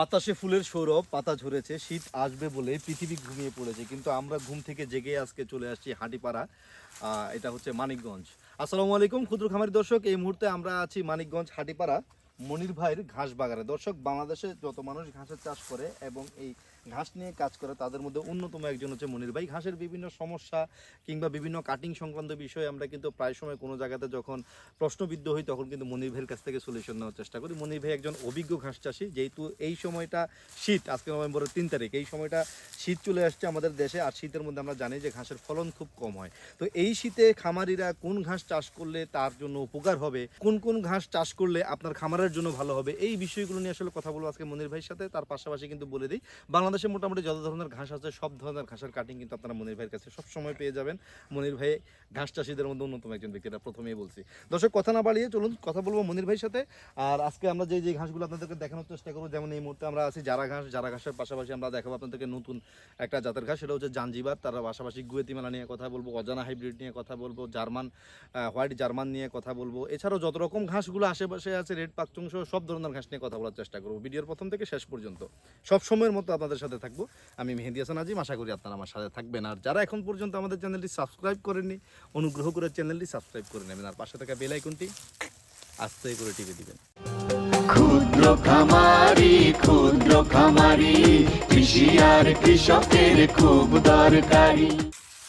বাতাসে ফুলের সৌরভ, পাতা ঝরেছে, শীত আসবে বলে পৃথিবী ঘুমিয়ে পড়েছে। কিন্তু আমরা ঘুম থেকে জেগে আজকে চলে আসছি হাঁটিপাড়া এটা হচ্ছে মানিকগঞ্জ। আসসালামু আলাইকুম ক্ষুদ্র খামারি দর্শক, এই মুহূর্তে আমরা আছি মানিকগঞ্জ হাঁটিপাড়া, মনির ভাইয়ের ঘাস বাগানে। দর্শক, বাংলাদেশে যত মানুষ ঘাসের চাষ করে এবং এই ঘাস নিয়ে কাজ করে, তাদের মধ্যে অন্যতম একজন হচ্ছে মনির ভাই। ঘাসের বিভিন্ন সমস্যা কিংবা বিভিন্ন কাটিং সংক্রান্ত বিষয়ে আমরা কিন্তু প্রায় সময় কোনো জায়গাতে যখন প্রশ্নবিদ্ধ হই, তখন কিন্তু মনির ভাইয়ের কাছ থেকে সলিউশন নেওয়ার চেষ্টা করি। মনির ভাই একজন অভিজ্ঞ ঘাস চাষি, যেহেতু এই সময়টা শীত, আজকে নভেম্বরের তিন তারিখ, এই সময়টা শীত চলে আসছে আমাদের দেশে, আর শীতের মধ্যে আমরা জানি যে ঘাসের ফলন খুব কম হয়। তো এই শীতে খামারিরা কোন ঘাস চাষ করলে তার জন্য উপকার হবে, কোন কোন ঘাস চাষ করলে আপনার খামারের জন্য ভালো হবে, এই বিষয়গুলো নিয়ে আসলে কথা বলব আজকে মনির ভাইয়ের সাথে। তার পাশাপাশি কিন্তু বলে দিই বাংলাদেশে মোটামুটি যত ধরনের ঘাস আছে, সব ধরনের ঘাসের কাটিং কিন্তু আপনারা মনির ভাইয়ের কাছে সব সময় পেয়ে যাবেন। মনির ভাই ঘাস চাষিদের মধ্যে অন্যতম একজন ব্যক্তি, এটা প্রথমেই বলছি। দর্শক, কথা না বাড়িয়ে চলুন, কথা বলব মনির ভাইয়ের সাথে। আর আজকে আমরা যে যে ঘাসগুলো আপনাদেরকে দেখানোর চেষ্টা করব, যেমন এই মুহূর্তে আমরা আছি যারা ঘাস। যারা ঘাসের পাশাপাশি আমরা দেখাবো আপনাদেরকে নতুন একটা জাতের ঘাস, সেটা হচ্ছে জাঞ্জিবার। তার পাশাপাশি গুয়েতিমালা নিয়ে কথা বলব, অজানা হাইব্রিড নিয়ে কথা বলব, জার্মান হোয়াইট জার্মান নিয়ে কথা বলব। এছাড়াও যত রকম ঘাসগুলো আশেপাশে আছে, রেড পাকচুং সব ধরনের ঘাস নিয়ে কথা বলার চেষ্টা করব। ভিডিওর প্রথম থেকে শেষ পর্যন্ত। সব সময়ের মতো আপনাদের সাথে থাকব। আমি মেহেদি হাসান আজিম আশা করি আপনারা আমার সাথে থাকবেন। আর যারা এখন পর্যন্ত আমাদের চ্যানেলটি সাবস্ক্রাইব করেননি অনুগ্রহ করে চ্যানেলটি সাবস্ক্রাইব করে নেবেন। আর পাশে থাকা বেল আইকনটি আস্তে করে টিপে দিবেন। ক্ষুদ্র খামারি ক্ষুদ্র খামারি কৃষি আর কৃষকের খুব দরকারি।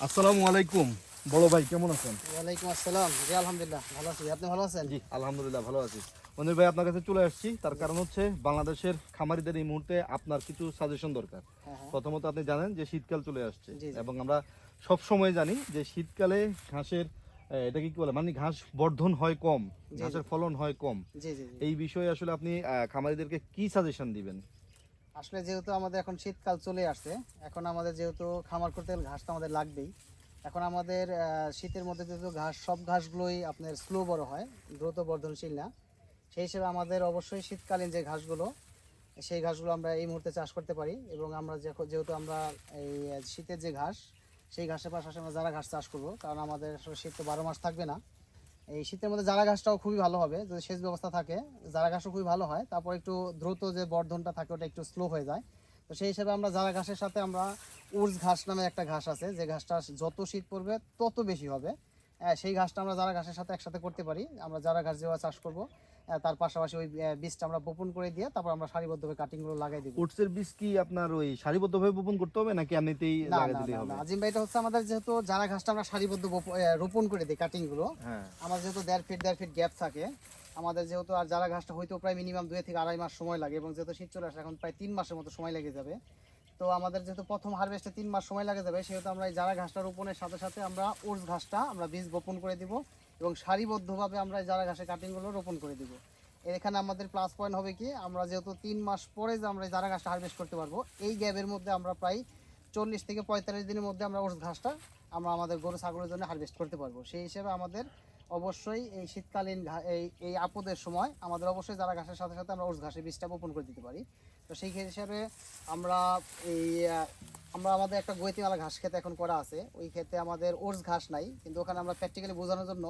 আসসালামু আলাইকুম। বড় ভাই কেমন আছেন? ওয়ালাইকুম আসসালাম। জি আলহামদুলিল্লাহ ভালো আছি। আপনি ভালো আছেন? জি আলহামদুলিল্লাহ ভালো আছি। মনির ভাই আপনার কাছে চলে আসছি। তার কারণ হচ্ছে বাংলাদেশের খামারিদের এই মুহূর্তে আপনার কিছু সাজেশন দরকার। হ্যাঁ হ্যাঁ। প্রথমত আপনি জানেন যে শীতকাল চলে আসছে। এবং আমরা সব সময় জানি যে শীতকালে ঘাসের এটা কি বলে? মানে ঘাস বর্ধন হয় কম ঘাসের ফলন হয় কম। এই বিষয়ে আসলে আপনি খামারিদেরকে কি সাজেশন দিবেন? আসলে যেহেতু আমাদের এখন শীতকাল চলে আসছে এখন আমাদের যেহেতু খামার করতে গেলে ঘাস তো আমাদের লাগবেই। এখন আমাদের শীতের মধ্যে যেহেতু ঘাস, সব ঘাসগুলোই আপনার স্লো বড় হয়, দ্রুত বর্ধনশীল না। সেই হিসেবে আমাদের অবশ্যই শীতকালীন যে ঘাসগুলো, সেই ঘাসগুলো আমরা এই মুহূর্তে চাষ করতে পারি এবং আমরা যেহেতু আমরা এই শীতের যে ঘাস, সেই ঘাসের পাশাপাশি আমরা যারা ঘাস চাষ করব, কারণ আমাদের আসলে শীত তো বারো মাস থাকবে না। এই শীতের মধ্যে জারা ঘাসটাও খুবই ভালো হবে, যদি সেচ ব্যবস্থা থাকে জারা ঘাসও খুবই ভালো হয়, তারপর একটু দ্রুত যে বর্ধনটা থাকে, ওটা একটু স্লো হয়ে যায়। তো সেই হিসেবে আমরা জারা ঘাসের সাথে আমরা উর্জ ঘাস নামে একটা ঘাস আছে যে ঘাসটা যত শীত পড়বে তত বেশি হবে। হ্যাঁ, সেই ঘাসটা আমরা জারা ঘাসের সাথে একসাথে করতে পারি আমরা জারা ঘাস যেভাবে চাষ করব তার পাশাপাশি ওই বীজটা আমরা বপন করে দিয়ে তারপর আমরা সারিবদ্ধভাবে কাটিংগুলো লাগাই দিব। ওটসের বীজ কি আপনার ওই সারিবদ্ধভাবে বপন করতে হবে নাকি এমনিতেই লাগাই দিলেই হবে? আজিম ভাই, এটা হচ্ছে আমাদের যেহেতু জারা ঘাসটা আমরা সারিবদ্ধ রোপণ করে দিই কাটিংগুলো হ্যাঁ। আমার যেহেতু দেড় ফিট দেড় ফিট গ্যাপ থাকে আমাদের যেহেতু আর যারা ঘাসটা হয়তো প্রায় মিনিমাম দুই থেকে আড়াই মাস সময় লাগে এবং যেহেতু শীত চলে আসে এখন প্রায় তিন মাসের মতো সময় লেগে যাবে। তো আমাদের যেহেতু প্রথম হারভেস্টে তিন মাস সময় লাগে যাবে, সেহেতু আমরা এই যারা ঘাসটা রোপণের সাথে সাথে আমরা ওর্স ঘাসটা আমরা বীজ বপন করে দিব এবং সারিবদ্ধভাবে আমরা এই যারা ঘাসের কাটিংগুলো রোপণ করে দিব। এখানে আমাদের প্লাস পয়েন্ট হবে কি, আমরা যেহেতু তিন মাস পরে যে আমরা যারা ঘাসটা হারভেস্ট করতে পারব, এই গ্যাপের মধ্যে আমরা প্রায় চল্লিশ থেকে পঁয়তাল্লিশ দিনের মধ্যে আমরা ওর্স ঘাসটা আমরা আমাদের গরু, ছাগলের জন্য হারভেস্ট করতে পারব। সেই হিসেবে আমাদের অবশ্যই এই শীতকালীন এই এই আপদের সময় আমাদের অবশ্যই যারা ঘাসের সাথে সাথে আমরা ওর্স ঘাসের বীজটা বপন করে দিতে পারি। তো সেই হিসাবে আমরা এই আমরা আমাদের একটা গৈতিমালা ঘাস খেতে এখন করা আছে। ওই ক্ষেত্রে আমাদের ওর্স ঘাস নাই, কিন্তু ওখানে আমরা প্র্যাকটিক্যালি বোঝানোর জন্য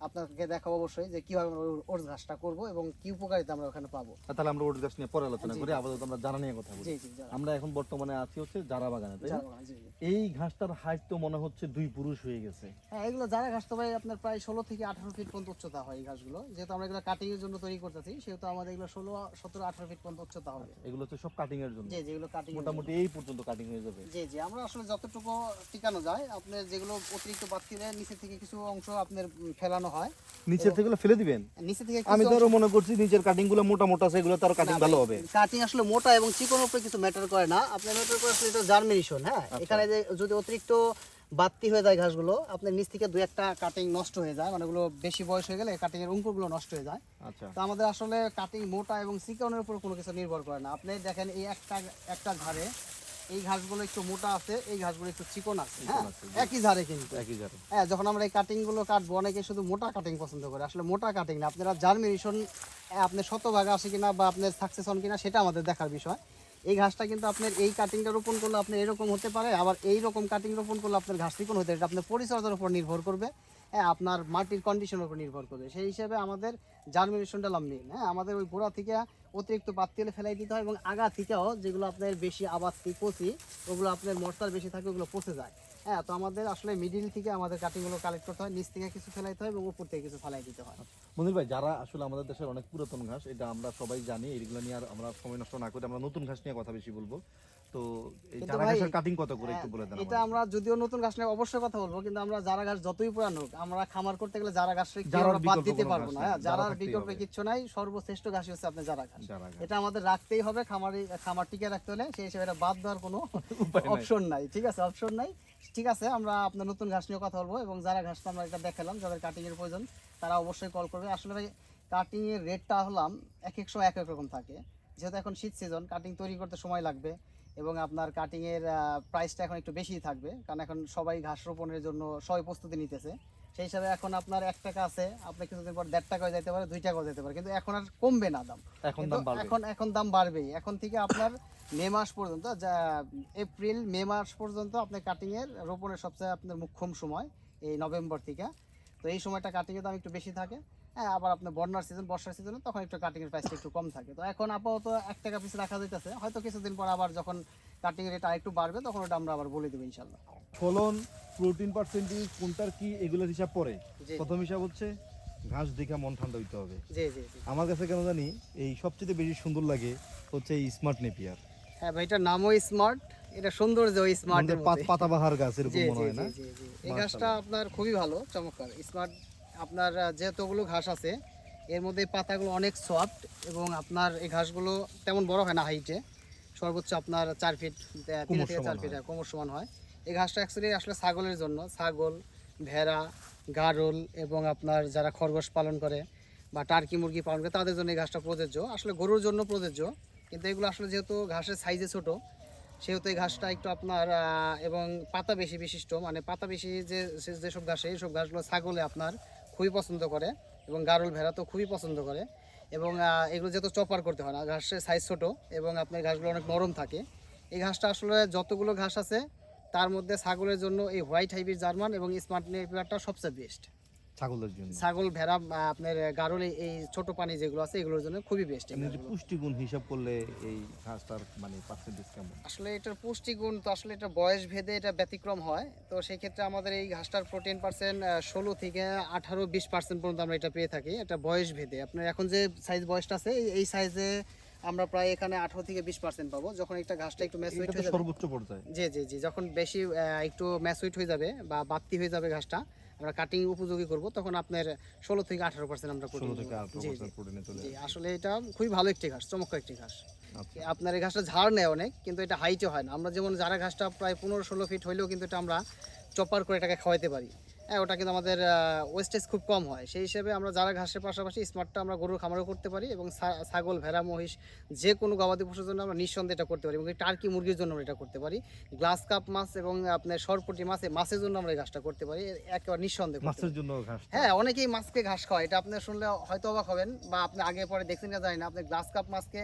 আপনাকে দেখাবো অবশ্যই যে কীভাবে আমরা ওর্স ঘাসটা করব এবং কী উপকারিতা আমরা ওখানে পাবো। তাহলে আমরা ওটস গাছ নিয়ে পরে আলোচনা করি। আপাতত আমরা জানা নিয়ে কথা বলি। আমরা এখন বর্তমানে আছি হচ্ছে জারা বাগানে। এই ঘাসটার হাইট তো মনে হচ্ছে দুই পুরুষ হয়ে গেছে। হ্যাঁ এগুলো যারা ঘাস তো ভাই আপনার প্রায় ষোলো থেকে আঠারো ফিট পর্যন্ত উচ্চতা হয় এই ঘাসগুলো। যেহেতু আমরা এগুলো কাটিং এর জন্য তৈরি করতেছি সেহেতু আমাদের এগুলো ষোলো সতেরো আঠারো ফিট পর্যন্ত উচ্চতা হবে। এগুলো হচ্ছে সব কাটিং এর জন্য? জি যেগুলো কাটিং মোটামুটি এই পর্যন্ত কাটিং হয়ে যাবে। জি জি আমরা আসলে যতটুকু টিকানো যায় আপনার যেগুলো অতিরিক্ত বাড়তিলে নিচে থেকে কিছু অংশ আপনার উম, ফেলানো হয়। নিচের থেকে ফেলে দিবেন? নিচে থেকে আমি তো আরও মনে করছি নিচের কাটিংগুলো মোটা মোটা সেগুলো তার কাটিং ভালো হবে। কাটিং আসলে মোটা এবং চিকন উপরে কিছু ম্যাটার করে না। আপনার ম্যাটার করে আসলে এটা জার্মিনেশন হ্যাঁ? আচ্ছা। এখানে যে যদি অতিরিক্ত হয়ে যায় ঘাসগুলো আপনার নিচ থেকে দুই একটা কাটিং নষ্ট হয়ে যায় মানে ওগুলো বেশি বয়স হয়ে গেলে কাটিং এর অঙ্কুরগুলো নষ্ট হয়ে যায়। আচ্ছা। তো আমাদের আসলে কাটিং মোটা এবং চিকনের উপর কোনো কিছু নির্ভর করে না। আপনি দেখেন এই একটা একটা ঝাড়ে এই ঘাসগুলো একটু মোটা আছে এই ঘাসগুলো একটু চিকন আছে হ্যাঁ? একই ঝাড়ে কিন্তু। একই যাবে হ্যাঁ যখন আমরা এই কাটিংগুলো কাটবো অনেকে শুধু মোটা কাটিং পছন্দ করে। আসলে মোটা কাটিং না আপনারা জার্মিনেশন আপনার শতভাগ আসে কিনা বা আপনার সাকসেস হন কিনা সেটা আমাদের দেখার বিষয়। এই ঘাসটা কিন্তু আপনার এই কাটিংটা রোপণ করলে আপনি এরকম হতে পারে আবার এই রকম কাটিং রোপণ করলে আপনার ঘাস চিকন হতে পারে। এটা আপনার পরিচর্যার উপর নির্ভর করবে। হ্যাঁ আপনার মাটির কন্ডিশনের উপর নির্ভর করবে সেই হিসাবে আমাদের জার্মিনেশনটা মেন হ্যাঁ? আমাদের ওই গোড়া থেকে অতিরিক্ত পাত্তি হলে ফেলাই দিতে হয় এবং আগা থেকেও যেগুলো আপনার বেশি আবাদটি পচি, ওগুলো আপনার মর্তার বেশি থাকে, ওগুলো পচে যায় হ্যাঁ? তো আমাদের আসলে মিডিল থেকে আমাদের কাটিংগুলো কালেক্ট করতে হয়, নিচ থেকে কিছু ফেলাইতে হয় এবং উপর থেকে কিছু ফেলাই দিতে হয়। মনির ভাই, যারা আসলে আমাদের দেশের অনেক পুরাতন ঘাস, এটা আমরা সবাই জানি এইগুলো নিয়ে আর আমরা সময় নষ্ট না করে আমরা নতুন ঘাস নিয়ে কথা বেশি বলব। তো এই চারা ঘাসের কাটিং কত করে একটু বলে দেন এটা আমরা যদিও নতুন ঘাস নিয়ে অবশ্যই কথা বলব কিন্তু আমরা যারা ঘাস যতই পুরানো হোক আমরা খামার করতে গেলে ঘাস আমরা বাদ দিতে পারব না হ্যাঁ বিকল্পে। কিচ্ছু নাই সর্বশ্রেষ্ঠ ঘাসই হচ্ছে ঘাস জারা ঘাস। এটা আমাদের রাখতেই হবে খামারে খামার টিকে রাখতে হলে সেই হিসেবে এটা বাদ দেওয়ার কোনো অপশন নাই ঠিক আছে অপশন নাই। ঠিক আছে আমরা আপনার নতুন ঘাস নিয়ে কথা বলব এবং যারা ঘাসটা আমরা এটা দেখালাম যাদের কাটিং এর প্রয়োজন তারা অবশ্যই কল করবে। আসলে ভাই কাটিং এর রেটটা হলাম এক এক সময় এক এক রকম থাকে। যেহেতু এখন শীত সিজন কাটিং তৈরি করতে সময় লাগবে। এবং আপনার কাটিং এর প্রাইসটা এখন একটু বেশি থাকবে কারণ এখন সবাই ঘাস রোপণের জন্য সবাই প্রস্তুতি নিতেছে। সেই হিসাবে এখন আপনার এক টাকা আছে আপনি কিছুদিন পর দেড় টাকাও যেতে পারে দুই টাকাও যেতে পারে কিন্তু এখন আর কমবে না দাম। এখন দাম বাড়বে। এখন এখন দাম বাড়বেই। এখন থেকে আপনার মে মাস পর্যন্ত যা এপ্রিল মে মাস পর্যন্ত আপনার কাটিং এর রোপণের সবচেয়ে আপনার মুখ্যম সময় এই নভেম্বর থেকে। তো এই সময়টা কাটিং এর দাম একটু বেশি থাকে। হ্যাঁ আবার আপনার বন্যার সিজন বর্ষার সিজনে তখন একটু কাটিং এর প্রাইসটা একটু কম থাকে। তো এখন আপাতত এক টাকা পিস রাখা যাইতেছে। হয়তো কিছুদিন পর আবার যখন কাটিং এর রেট আরেকটু বাড়বে তখন ওটা আমরা আবার বলে দেবো ইনশাল্লাহ ফলন প্রোটিন পার্সেন্টেজ কোনটার কি এগুলোর হিসাব পরে প্রথম হিসাব হচ্ছে ঘাস দেখে মন ঠান্ডা হইতে হবে। জি জি জি। আমার কাছে কেন জানি এই সবচেয়ে বেশি সুন্দর লাগে হচ্ছে এই স্মার্ট নেপিয়ার। হ্যাঁ ভাই এটার নামও স্মার্ট এটা সৌন্দর্য স্মার্ট আমাদের পাত- পাতাবাহার গাছ এরকম মনে হয় না? এই গাছটা আপনার খুবই ভালো চমৎকার। স্মার্ট আপনার যেহেতুগুলো ঘাস আছে এর মধ্যে পাতাগুলো অনেক সফট এবং আপনার এই ঘাসগুলো তেমন বড় হয় না হাইটে সর্বোচ্চ আপনার চার ফিট তিন থেকে চার ফিট হয়। কোমর সমান হয়। এই ঘাসটা অ্যাকচুয়ালি আসলে ছাগলের জন্য ছাগল ভেড়া গারল এবং আপনার যারা খরগোশ পালন করে বা টার্কি মুরগি পালন করে তাদের জন্য এই ঘাসটা প্রযোজ্য। আসলে গরুর জন্য প্রযোজ্য কিন্তু এগুলো আসলে যেহেতু ঘাসের সাইজে ছোট সেহেতু এই ঘাসটা একটু আপনার এবং পাতা বেশি বিশিষ্ট মানে পাতা বেশি যে যে- যেসব ঘাসে এইসব ঘাসগুলো ছাগলে আপনার খুবই পছন্দ করে এবং গারল ভেড়া তো খুবই পছন্দ করে এবং এগুলো যেহেতু চপার করতে হয় না, ঘাসের সাইজ ছোট এবং আপনার ঘাসগুলো অনেক নরম থাকে। এই ঘাসটা আসলে যতগুলো ঘাস আছে, তার মধ্যে ছাগলের জন্য এই হোয়াইট হাইব্রিড জার্মান এবং স্মার্ট নেপিয়ারটা সবচেয়ে বেস্ট ছাগলের জন্য? ছাগল ভেড়া আপনার গারল এই- ছোট পানি যেগুলো আছে এগুলোর জন্য খুবই বেস্ট পুষ্টিগুণ হিসাব করলে এই ঘাসটার মানে পার্সেন্টেজ কেমন? আসলে এটার পুষ্টিগুণ তো আসলে এটা বয়স ভেদে এটা ব্যতিক্রম হয়। তো সেই ক্ষেত্রে আমাদের এই ঘাসটার প্রোটিন পার্সেন্ট ষোলো থেকে আঠারো বিশ পার্সেন্ট পর্যন্ত আমরা এটা পেয়ে থাকি এটা বয়স ভেদে। আপনার এখন যে সাইজ বয়সটা আছে এই- সাইজে আমরা প্রায় এখানে আঠারো থেকে বিশ পার্সেন্ট পাবো। যখন একটা ঘাসটা একটু ম্যাচুইট হয়ে যাবে সর্বোচ্চ পর্যায়ে? জি জি জি যখন বেশি একটু ম্যাচুইট হয়ে যাবে বা বাড়তি হয়ে যাবে ঘাসটা আমরা কাটিং উপযোগী করব তখন আপনার ষোলো থেকে আঠারো পার্সেন্ট আমরা জি জি। আসলে এটা খুবই ভালো একটি ঘাস চমৎকার একটি ঘাস। আচ্ছা। আপনার এই ঘাসটা ঝাড় নেয় অনেক কিন্তু এটা হাইটে হয় না। আমরা যেমন যারা ঘাসটা প্রায় পনেরো ষোলো ফিট হইলেও কিন্তু এটা আমরা চপার করে এটাকে খাওয়াইতে পারি। হ্যাঁ ওটা কিন্তু আমাদের ওয়েস্টেজ খুব কম হয়। সেই হিসেবে আমরা যারা ঘাসের পাশাপাশি স্মার্টটা আমরা গরুর খামারও করতে পারি এবং ছাগল ভেড়া মহিষ যে কোনো গবাদি পশুর জন্য আমরা নিঃসন্দেহে এটা করতে পারি এবং টার্কি মুরগির জন্য আমরা এটা করতে পারি। গ্লাস কাপ মাছ এবং আপনার সরপটি মাছ এই মাছের জন্য আমরা এই ঘাসটা করতে পারি। একেবারে নিঃসন্দেহে মাছের জন্য ঘাস হ্যাঁ অনেকেই মাছকে ঘাস খাওয়ায়। এটা আপনি শুনলে হয়তো অবাক হবেন বা আপনি আগে পরে দেখছেন না জানি না। আপনি গ্লাস কাপ মাছকে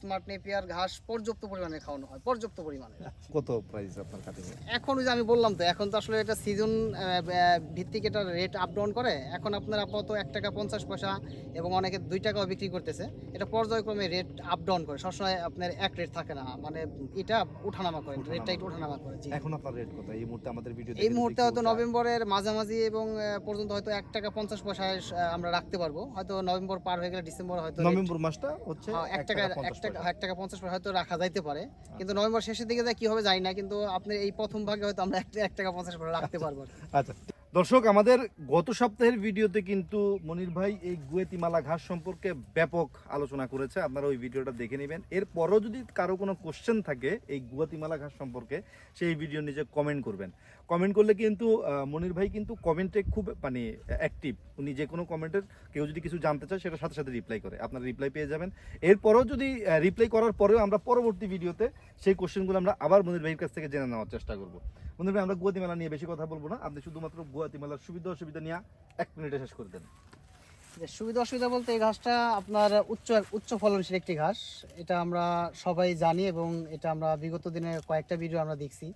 স্মার্ট নেপিয়ার ঘাস পর্যাপ্ত পরিমাণে খাওয়ানো হয় পর্যাপ্ত পরিমাণে। কত প্রাইস আপনার কাটিং এখন ওই যে আমি বললাম তো এখন তো আসলে এটা সিজন ভিত্তিক এটা রেট আপ ডাউন করে। এখন আপনার আপাতত এক টাকা পঞ্চাশ পয়সা এবং অনেকে দুই টাকাও বিক্রি করতেছে। এটা পর্যায়ক্রমে রেট আপ ডাউন করে। সবসময় আপনার এক রেট থাকে না। মানে এটা উঠানামা করে রেটটা একটু উঠানামা করে এখন আপনার রেট কত? এই মুহূর্তে আমাদের ভিডিও এই মুহূর্তে হয়তো নভেম্বরের মাঝামাঝি এবং পর্যন্ত হয়তো এক টাকা পঞ্চাশ পয়সায় আমরা রাখতে পারব। হয়তো নভেম্বর পার হয়ে গেলে ডিসেম্বর হয়তো নভেম্বর মাসটা হচ্ছে হ্যাঁ, এক টাকা এক টাকা পঞ্চাশ পয়সা হয়তো রাখা যাইতে পারে। কিন্তু নভেম্বর শেষের দিকে কি হবে জানি না কিন্তু আপনি এই প্রথম ভাগে হয়তো আমরা এক- এক টাকা পঞ্চাশ পয়সা রাখতে পারব আচ্ছা। দর্শক আমাদের গত সপ্তাহের ভিডিওতে কিন্তু মনির ভাই এই গুয়েতিমালা ঘাস সম্পর্কে ব্যাপক আলোচনা করেছে। আপনারা ওই ভিডিওটা দেখে নেবেন। এরপরও যদি কারও কোনো কোশ্চেন থাকে এই গুয়াতিমালা ঘাস সম্পর্কে সেই ভিডিও নিজে কমেন্ট করবেন। কমেন্ট করলে কিন্তু মনির ভাই কিন্তু কমেন্টে খুব মানে অ্যাক্টিভ উনি যে কোনো কমেন্টের কেউ যদি কিছু জানতে চায় সেটা সাথে সাথে রিপ্লাই করে। আপনারা রিপ্লাই পেয়ে যাবেন। এরপরও যদি রিপ্লাই করার পরেও আমরা পরবর্তী ভিডিওতে সেই কোশ্চেনগুলো আমরা আবার মনির ভাইয়ের কাছ থেকে জেনে নেওয়ার চেষ্টা করব। মনির ভাই, আমরা গুয়াতি মেলা নিয়ে বেশি কথা বলব না। আপনি শুধুমাত্র গুয়াতি মেলার সুবিধা অসুবিধা নিয়ে এক মিনিটে শেষ করে দেন। সুবিধা অসুবিধা বলতে এই ঘাসটা আপনার উচ্চ উচ্চ ফলনশীল একটি ঘাস। এটা আমরা সবাই জানি এবং এটা আমরা বিগত দিনে কয়েকটা ভিডিও আমরা দেখছি।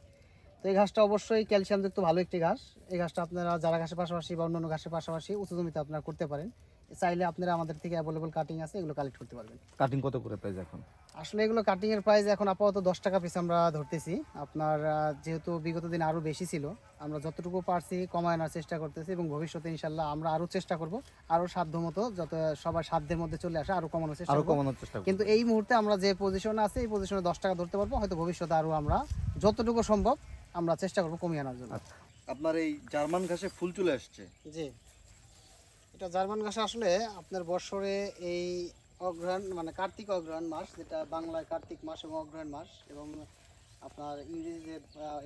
তো এই ঘাসটা অবশ্যই ক্যালসিয়ামযুক্ত ভালো একটি ঘাস। এই ঘাসটা আপনারা যারা ঘাসের পাশাপাশি বা অন্যান্য ঘাসের পাশাপাশি উঁচু জমিতে আপনারা করতে পারেন। চাইলে আপনারা আমাদের থেকে অ্যাভেলেবল কাটিং আছে এগুলো কালেক্ট করতে পারবেন। কাটিং কত করে প্রাইস এখন? আসলে এগুলো কাটিং এর প্রাইস এখন আপাতত দশ টাকা পিস আমরা ধরতেছি। আপনার যেহেতু বিগত দিন আরও বেশি ছিল আমরা যতটুকু পারছি কমায় আনার চেষ্টা করতেছি এবং ভবিষ্যতে ইনশাল্লাহ আমরা আরও চেষ্টা করব আরও সাধ্য মতো যত সবার সাধ্যের মধ্যে চলে আসে আরও কমানোর চেষ্টা আরও করব। কমানোর চেষ্টা কিন্তু এই মুহূর্তে আমরা যে পজিশনে আছে এই পজিশনে দশ টাকা ধরতে পারব হয়তো ভবিষ্যতে আরও আমরা যতটুকু সম্ভব আমরা চেষ্টা করব কমিয়ে আনার জন্য। আচ্ছা। আপনার এই জার্মান ঘাসে ফুল চলে আসছে? জি। এটা জার্মান ঘাসে আসলে আপনার বৎসরে এই অগ্রহায়ণ মানে কার্তিক অগ্রহায়ণ মাস যেটা বাংলায় কার্তিক মাস এবং অগ্রহায়ণ মাস এবং আপনার ইংরেজিতে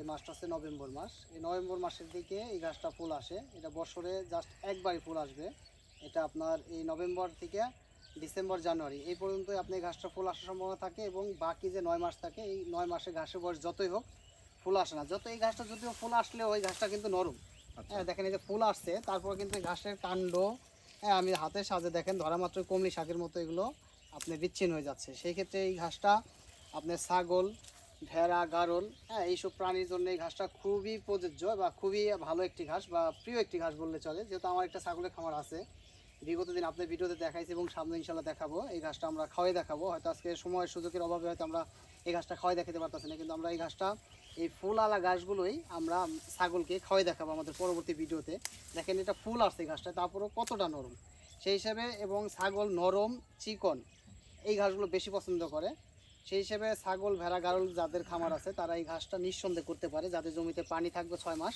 এই মাসটা হচ্ছে নভেম্বর মাস। এই নভেম্বর মাসের দিকে এই গাছটা ফুল আসে। এটা বছরে জাস্ট একবারই ফুল আসবে। এটা আপনার এই নভেম্বর থেকে ডিসেম্বর জানুয়ারি এই পর্যন্ত আপনি এই গাছটা ফুল আসার সম্ভাবনা থাকে এবং বাকি যে নয় মাস থাকে এই নয় মাসে ঘাসের বয়স যতই হোক ফুল আসে না। যত এই ঘাসটা যদিও ফুল আসলে ওই ঘাসটা কিন্তু নরম। আচ্ছা। হ্যাঁ দেখেন এই যে ফুল আসছে তারপর কিন্তু এই ঘাসের কাণ্ড হ্যাঁ আমি হাতের সাজে দেখেন ধরা মাত্র কমলি শাকের মতো এগুলো আপনি বিচ্ছিন্ন হয়ে যাচ্ছে। সেই ক্ষেত্রে এই ঘাসটা আপনার ছাগল ভেড়া গারল হ্যাঁ এইসব প্রাণীর জন্য এই ঘাসটা খুবই প্রযোজ্য বা খুবই ভালো একটি ঘাস বা প্রিয় একটি ঘাস বললে চলে। যেহেতু আমার একটা ছাগলের খামার আছে বিগত দিন আপনার ভিডিওতে দেখাইছি এবং সামনে ইনশাল্লাহ দেখাবো। এই ঘাসটা আমরা খাওয়াই দেখাবো। হয়তো আজকে সময় সুযোগের অভাবে হয়তো আমরা এই ঘাসটা খাওয়াই দেখাতে পারতেছি না কিন্তু আমরা এই ঘাসটা এই ফুল আলা ঘাসগুলোই আমরা ছাগলকে খাওয়াই দেখাবো আমাদের পরবর্তী ভিডিওতে। দেখেন এটা ফুল আসছে ঘাসটা তারপরেও কতটা নরম। সেই হিসাবে এবং ছাগল নরম, চিকন, এই ঘাসগুলো বেশি পছন্দ করে। সেই হিসেবে ছাগল, ভেড়া, গারল যাদের খামার আছে, তারা এই ঘাসটা নিঃসন্দেহ করতে পারে। যাদের জমিতে পানি থাকবে ছয় মাস,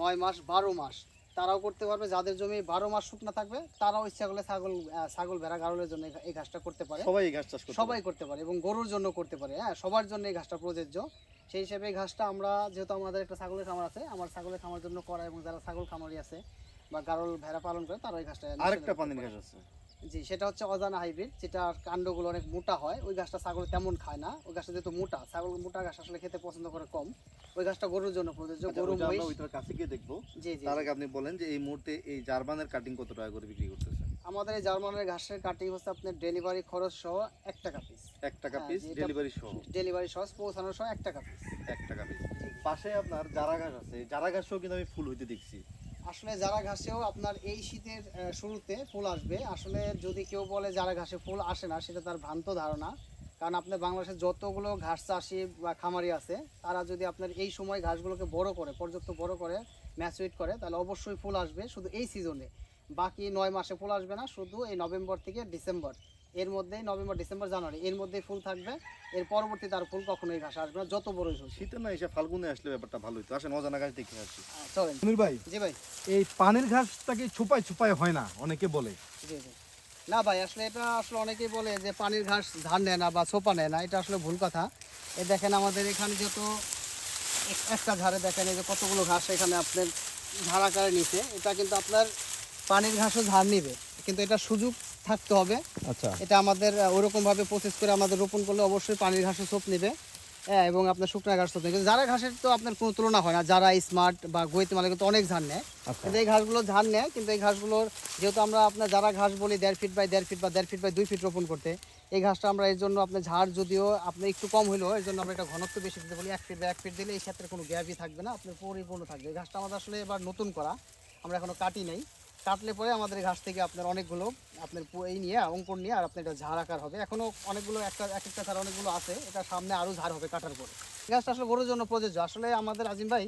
নয় মাস, বারো মাস। তারাও করতে পারবে যাদের জমি বারো মাস শুকনা থাকবে তারাও ইচ্ছা করলে ছাগল ছাগল ভেড়া গাড়লের জন্য এই ঘাসটা করতে পারে। সবাই এই ঘাস চাষ সবাই করতে পারে এবং গরুর জন্য করতে পারে হ্যাঁ সবার জন্য এই ঘাসটা প্রযোজ্য। সেই হিসেবে এই ঘাসটা আমরা যেহেতু আমাদের একটা ছাগলের খামার আছে আমার ছাগলের খামার জন্য করা এবং যারা ছাগল খামারি আছে বা গাড়ল ভেড়া পালন করে তারা এই ঘাসটা আরেকটা পানির ঘাস আছে। জি সেটা হচ্ছে অজানা হাইব্রিড যেটা কাণ্ডগুলো অনেক মোটা হয়। ওই ঘাসটা ছাগল তেমন খায় না। ওই ঘাসটা যেহেতু মোটা ছাগল মোটা ঘাস আসলে খেতে পছন্দ করে কম। ওই ঘাসটা গরুর জন্য প্রযোজ্য। আচ্ছা, গরু আমরা ওইটার কাছে গিয়ে দেখব। জি জি তার আগে আপনি বলেন যে এই মুহূর্তে এই জার্মানের কাটিং কত টাকা করে বিক্রি করতেছেন আমাদের এই জার্মানের ঘাসের কাটিং হচ্ছে আপনার ডেলিভারি খরচ সহ এক টাকা পিস এক টাকা হ্যাঁ, পিস ডেলিভারি সহ? ডেলিভারি সহ পৌঁছানো সহ এক টাকা পিস এক টাকা পিস পাশে আপনার জারা ঘাস আছে। জারা ঘাসও কিন্তু আমি ফুল হইতে দেখছি। আসলে যারা ঘাসেও আপনার এই শীতের শুরুতে ফুল আসবে। আসলে যদি কেউ বলে যারা ঘাসে ফুল আসে না, সেটা তার ভ্রান্ত ধারণা। কারণ আপনার বাংলাদেশের যতগুলো ঘাস চাষি বা খামারি আছে, তারা যদি আপনার এই সময় ঘাসগুলোকে বড় করে, পর্যাপ্ত বড় করে ম্যাচুইট করে, তাহলে অবশ্যই ফুল আসবে শুধু এই সিজনে। বাকি নয় মাসে ফুল আসবে না, শুধু এই নভেম্বর থেকে ডিসেম্বর। এর মধ্যেই নভেম্বর ডিসেম্বর জানুয়ারি এর মধ্যেই ফুল থাকবে। এর পরবর্তীতে আর ফুল কখনোই ঘাস আসবে না যত বড়ই হোক। শীতে না এসে ফাল্গুনে আসলে ব্যাপারটা ভালো হইতো। আসেন অজানা গাছ দেখে আসি। চলেন। ভাই জি ভাই। এই পানির ঘাসটাকে ছুপায় ছুপায় হয় না? অনেকে বলে। জি জি। না ভাই আসলে এটা আসলে অনেকেই বলে যে পানির ঘাস ধান নেয় না বা ছোপা নেয় না এটা আসলে ভুল কথা। এ দেখেন আমাদের এখানে যত এক- একটা ধারে দেখেন এই যে কতগুলো ঘাস এখানে আপনার ধার আকারে নিচে এটা কিন্তু আপনার পানির ঘাসও ধার নিবে। কিন্তু এটা সুযোগ থাকতে হবে। আচ্ছা। এটা আমাদের আহ, ওরকমভাবে প্রসেস করে আমাদের রোপণ করলে অবশ্যই পানির ঘাসও সোপ নেবে। হ্যাঁ এবং আপনার শুকনা ঘাস সোপ নেবে। যারা ঘাসের তো আপনার কোনো তুলনা হয় না যারা স্মার্ট বা গৈতে মালিক কিন্তু অনেক ধান নেয়। আচ্ছা। কিন্তু এই ঘাসগুলো ধান নেয় কিন্তু এই ঘাসগুলোর যেহেতু আমরা আপনার যারা ঘাস বলি দেড় ফিট বাই দেড় ফিট বা দেড় ফিট বাই দুই ফিট রোপণ করতে এই ঘাসটা আমরা এর জন্য আপনার ঝাড় যদিও আপনি একটু কম হলেও এর জন্য আমরা এটা ঘনত্ব বেশি দিতে বলি এক ফিট বা এক ফিট দিলে এই ক্ষেত্রে কোনো গ্যাপই থাকবে না আপনার পরিপূর্ণ থাকবে। এই ঘাসটা আমাদের আসলে এবার নতুন করা আমরা এখনও কাটি নেই। কাটলে পরে আমাদের ঘাস থেকে আপনার অনেকগুলো, আপনার এই নিয়ে, অঙ্কুর নিয়ে, আর আপনার এটা ঝাড় আকার হবে। এখনও অনেকগুলো, একটা, এক একটা ঝাড় অনেকগুলো আছে, এটা সামনে আরও ঝাড় হবে কাটার পরে। গাছটা আসলে গরুর জন্য প্রযোজ্য। আসলে আমাদের আজিম ভাই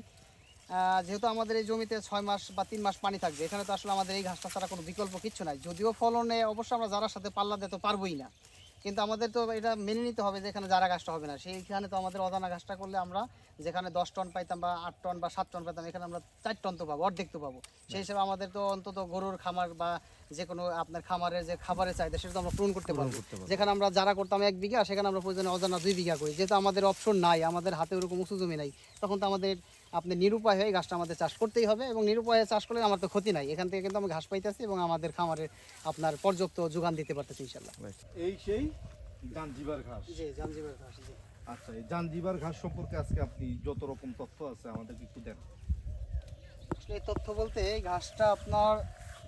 যেহেতু আমাদের এই জমিতে ছয় মাস বা তিন মাস পানি থাকবে, এখানে তো আসলে আমাদের এই ঘাসটা ছাড়া কোনো বিকল্প কিচ্ছু নাই। যদিও ফলনে অবশ্য আমরা যারার সাথে পাল্লা দিতে পারবোই না। কিন্তু আমাদের তো এটা মেনে নিতে হবে যে এখানে যারা ঘাসটা হবে না। সেইখানে তো আমাদের অজানা গাছটা করলে আমরা যেখানে দশ টন পাইতাম বা আট টন বা সাত টন পাইতাম এখানে আমরা চার টন তো পাবো অর্ধেক তো পাবো। সেই হিসেবে আমাদের তো অন্তত গরুর খামার বা যে কোনো আপনার খামারের যে খাবারের চাহিদা সেটা তো আমরা পূরণ করতে পারব। যেখানে আমরা যারা করতাম এক বিঘা সেখানে আমরা প্রয়োজনে অজানা দুই বিঘা করি। যেহেতু আমাদের অপশন নাই আমাদের হাতে ওরকম উঁচু জমি নাই তখন তো আমাদের আপনি নিরুপায় হয়ে গাছটা আমাদের চাষ করতেই হবে এবং নিরুপায় চাষ করলে আমার তো ক্ষতি নাই। এখান থেকে কিন্তু আমি ঘাস পাইতেছি এবং আমাদের খামারে আপনার পর্যাপ্ত যোগান দিতে পারতেছি ইনশাল্লাহ এই সেই জাঞ্জিবার ঘাস। জি জামজিবার ঘাস জি। আচ্ছা এই জাঞ্জিবার ঘাস সম্পর্কে আজকে আপনি যত রকম তথ্য আছে আমাদেরকে একটু দেন। আসলে তথ্য বলতে এই ঘাসটা আপনার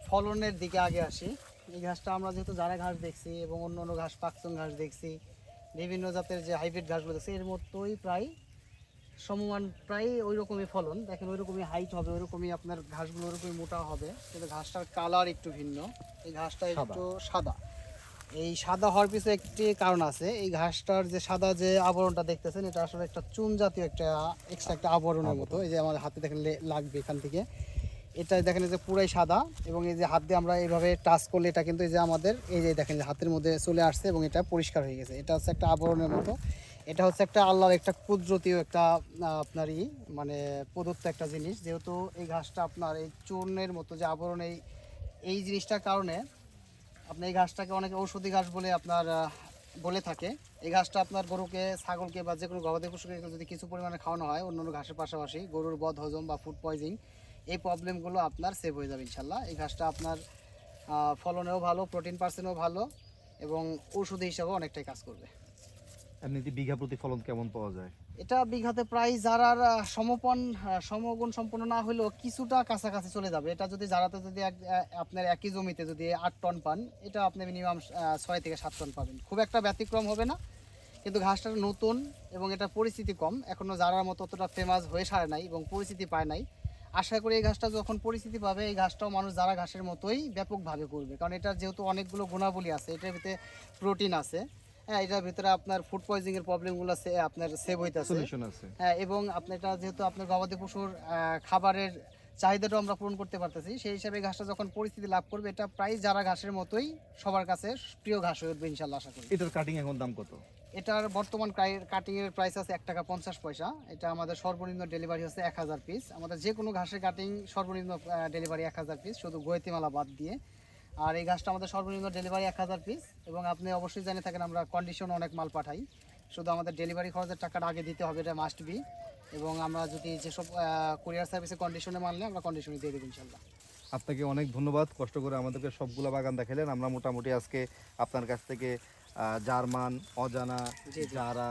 ফলনের দিকে আগে আসি। এই ঘাসটা আমরা যেহেতু যারা ঘাস দেখছি এবং অন্য অন্য ঘাস পাকচুন ঘাস দেখছি বিভিন্ন জাতের যে হাইব্রিড ঘাসগুলো দেখছি এর মতোই প্রায় সমমান প্রায় ওই রকমই ফলন। দেখেন ওই রকমই হাইট হবে ওই রকমই আপনার ঘাসগুলো ওরকমই মোটা হবে। কিন্তু ঘাসটার কালার একটু ভিন্ন। এই ঘাসটা একটু সাদা। এই সাদা হওয়ার পিছনে একটি কারণ আছে। এই ঘাসটার যে সাদা যে আবরণটা দেখতেছেন এটা আসলে একটা চুন জাতীয় একটা এক্সট্রা একটা আবরণের মতো। এই যে আমাদের হাতে দেখেন লাগবে এখান থেকে। এটা দেখেন যে পুরাই সাদা এবং এই যে হাত দিয়ে আমরা এইভাবে টাচ করলে এটা কিন্তু এই যে আমাদের এই যে দেখেন যে হাতের মধ্যে চলে আসছে এবং এটা পরিষ্কার হয়ে গেছে। এটা হচ্ছে একটা আবরণের মতো। এটা হচ্ছে একটা আল্লাহর একটা কুদরতীয় একটা আহ, আপনার ই মানে প্রদত্ত একটা জিনিস। যেহেতু এই ঘাসটা আপনার এই চূর্ণের মতো যে আবরণ এই এই জিনিসটার কারণে আপনি এই ঘাসটাকে অনেকে ঔষধি ঘাস বলে আপনার বলে থাকে। এই ঘাসটা আপনার গরুকে ছাগলকে বা যে কোনো গবাদি পশুকে যদি কিছু পরিমাণে খাওয়ানো হয় অন্য ঘাসের পাশাপাশি গরুর বদ হজম বা ফুড পয়জিং এই প্রবলেমগুলো আপনার সেভ হয়ে যাবে ইনশাল্লাহ এই ঘাসটা আপনার ফলনেও ভালো প্রোটিন পার্সেন্টও ভালো এবং ঔষধি হিসাবেও অনেকটাই কাজ করবে। এমনিতে বিঘা প্রতি ফলন কেমন পাওয়া যায়? এটা বিঘাতে প্রায় যারার সমপন সমগুণ সম্পন্ন না হলেও কিছুটা কাছাকাছি চলে যাবে। এটা যদি যারাতে যদি আপনার একই জমিতে যদি আট টন পান, এটা আপনি মিনিমাম ছয় থেকে সাত টন পাবেন। খুব একটা ব্যতিক্রম হবে না, কিন্তু ঘাসটা নতুন এবং এটা পরিস্থিতি কম। এখনও যারার মতো অতটা ফেমাস হয়ে সারে নাই এবং পরিস্থিতি পায় নাই, আশা করি এই ঘাসটা যখন পরিস্থিতি পাবে, এই ঘাসটাও মানুষ যারা ঘাসের মতোই ব্যাপকভাবে করবে। কারণ এটার যেহেতু অনেকগুলো গুণাবলী আছে, এটার ভিতরে প্রোটিন আছে। হ্যাঁ এটার ভিতরে আপনার ফুড পয়জিং এর প্রবলেমগুলো আপনার সেভ হইতেছে। সলিউশন আছে। হ্যাঁ এবং আপনার এটা যেহেতু আপনার গবাদি পশুর খাবারের চাহিদাটাও আমরা পূরণ করতে পারতেছি সেই হিসাবে ঘাসটা যখন পরিস্থিতি লাভ করবে এটা প্রায় যারা ঘাসের মতোই সবার কাছে প্রিয় ঘাস হয়ে উঠবে ইনশাল্লাহ আশা করি। এটার কাটিং এখন দাম কত? এটার বর্তমান কাটিং এর প্রাইস আছে এক টাকা পঞ্চাশ পয়সা। এটা আমাদের সর্বনিম্ন ডেলিভারি হচ্ছে এক হাজার পিস আমাদের যে কোনো ঘাসের কাটিং সর্বনিম্ন ডেলিভারি এক হাজার পিস শুধু গোয়েতিমালা বাদ দিয়ে আর এই ঘাসটা আমাদের সর্বনিম্ন ডেলিভারি এক হাজার পিস এবং আপনি অবশ্যই জেনে থাকেন আমরা কন্ডিশন অনেক মাল পাঠাই। শুধু আমাদের ডেলিভারি খরচের টাকাটা আগে দিতে হবে এটা মাস্ট বি এবং আমরা যদি যেসব কুরিয়ার সার্ভিসে কন্ডিশনে মানলে আমরা কন্ডিশনে দিয়ে দেবো ইনশাল্লাহ আপনাকে অনেক ধন্যবাদ কষ্ট করে আমাদেরকে সবগুলা বাগান দেখালেন। আমরা মোটামুটি আজকে আপনার কাছ থেকে জার্মান অজানা। জারা।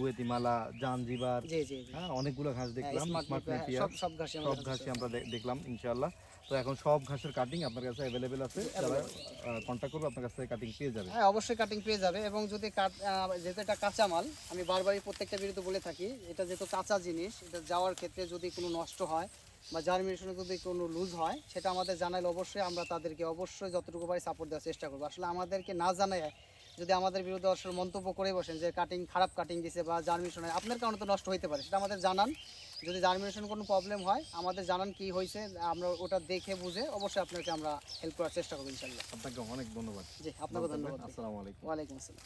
গুয়েতিমালা জানজিবার হ্যাঁ অনেকগুলো ঘাস দেখলাম স্মার্ট সব ঘাসই আমরা দেখলাম ইনশাআল্লাহ। তো এখন সব ঘাসের কাটিং আপনার কাছে অ্যাভেলেবেল আছে। যারা কন্ট্যাক্ট করবে আপনার কাছ কাটিং পেয়ে যাবে। হ্যাঁ অবশ্যই কাটিং পেয়ে যাবে এবং যদি যেহেতু এটা কাঁচা মাল, আমি বারবারই প্রত্যেকটা বিরুদ্ধে বলে থাকি, এটা যেহেতু কাঁচা জিনিস, এটা যাওয়ার ক্ষেত্রে যদি কোনো নষ্ট হয় বা জার্মিনেশনে যদি কোনো লুজ হয়, সেটা আমাদের জানাইলে অবশ্যই আমরা তাদেরকে অবশ্যই যতটুকু পারি সাপোর্ট দেওয়ার চেষ্টা করব। আসলে আমাদেরকে না জানায় যদি আমাদের বিরুদ্ধে আসলে মন্তব্য করে বসেন যে কাটিং খারাপ কাটিং দিছে বা জার্মিনেশন আপনার কারণে তো নষ্ট হইতে পারে, সেটা আমাদের জানান। যদি জার্মিনেশন কোনো প্রবলেম হয় আমাদের জানান কি হয়েছে আমরা ওটা দেখে বুঝে অবশ্যই আপনাকে আমরা হেল্প করার চেষ্টা করব ইনশাল্লাহ আপনাকে অনেক ধন্যবাদ। জি আপনাকে ধন্যবাদ। আসসালামু আলাইকুম। ওয়ালাইকুম আসসালাম।